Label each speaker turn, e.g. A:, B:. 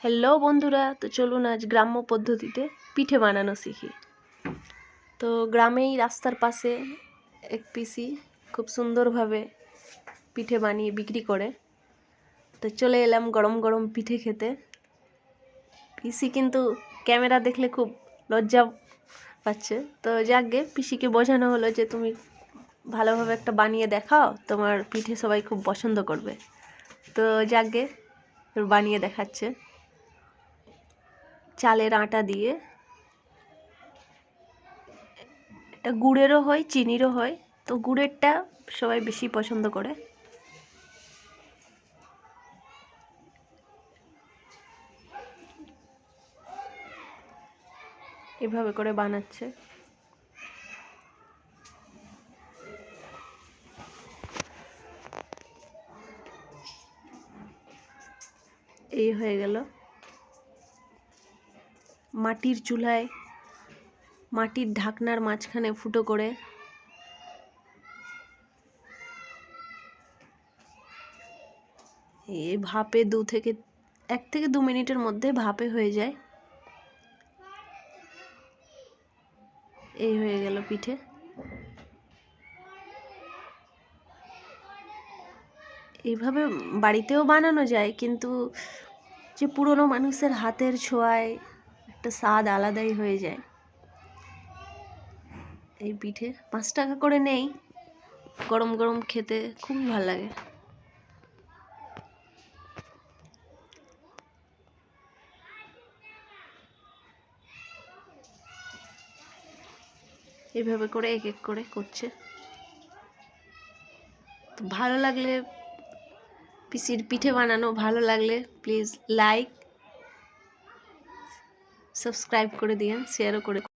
A: Hello বন্ধুরা। তো চলুন আজ গ্রাম্য পদ্ধতিতে পিঠে বানানো শিখি। তো গ্রামেই রাস্তার পাশে এক পিসি খুব সুন্দরভাবে পিঠে বানিয়ে বিক্রি করে। তো চলে এলাম গরম গরম পিঠে খেতে। পিসি কিন্তু ক্যামেরা দেখলে খুব লজ্জা পাচ্ছে। তো যাকগে পিসিকে বোঝানো হলো যে তুমি ভালোভাবে একটা বানিয়ে দেখাও, তোমার পিঠে সবাই খুব পছন্দ করবে। তো যাকগে বানিয়ে দেখাচ্ছে। চালের আটা দিয়ে। এটা গুড়েরও হয়, চিনিরও হয়। তো গুড়েরটা সবাই বেশি পছন্দ করে। এভাবে করে বানাচ্ছে। এই হয়ে গেল। মাটির চুলায়, মাটির ঢাকনার মাঝখানে ফুটো করে। এ ভাপে দু থেকে, এক থেকে দু মিনিটের মধ্যে ভাপে হয়ে যায়। এই হয়ে গেল পিঠে। এইভাবে বাড়িতেও বানানো যায়, কিন্তু যে পুরনো মানুষের হাতের ছোঁয়ায় একটা স্বাদ আলাদাই হয়ে যায়। এই পিঠে পাঁচ টাকা করে নেই। গরম গরম খেতে খুবই ভালো লাগে। এভাবে করে এক এক করে করছে। তো ভালো লাগলে পিসির পিঠে বানানো, ভালো লাগলে প্লিজ লাইক সাবস্ক্রাইব করে দিয়েন শেয়ারও করে